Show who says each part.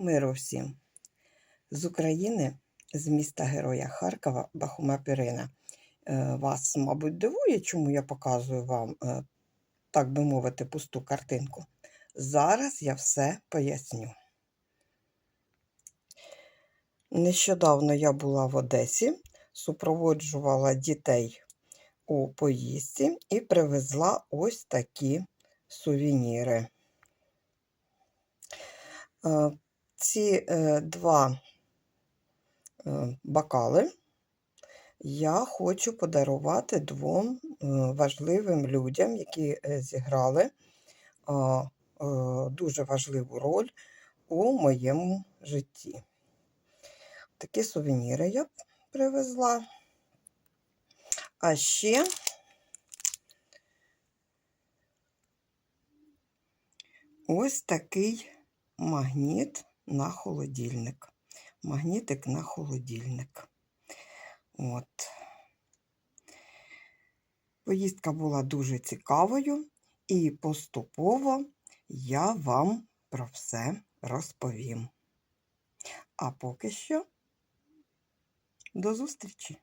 Speaker 1: Миру всім. З України, з міста Героя Харкова, Бахума Пірина. Е, Вас, мабуть, дивує, чому я показую вам, е, так би мовити, пусту картинку. Зараз я все поясню. Нещодавно я була в Одесі, супроводжувала дітей у поїздці і привезла ось такі сувеніри. Ці е, два е, бокали я хочу подарувати двом е, важливим людям, які зіграли дуже важливу роль у моєму житті. Такі сувеніри я привезла. А ще ось такий магніт на холодильник. Магнітик на холодильник. От. Поїздка була дуже цікавою, і поступово я вам про все розповім. А поки що до зустрічі!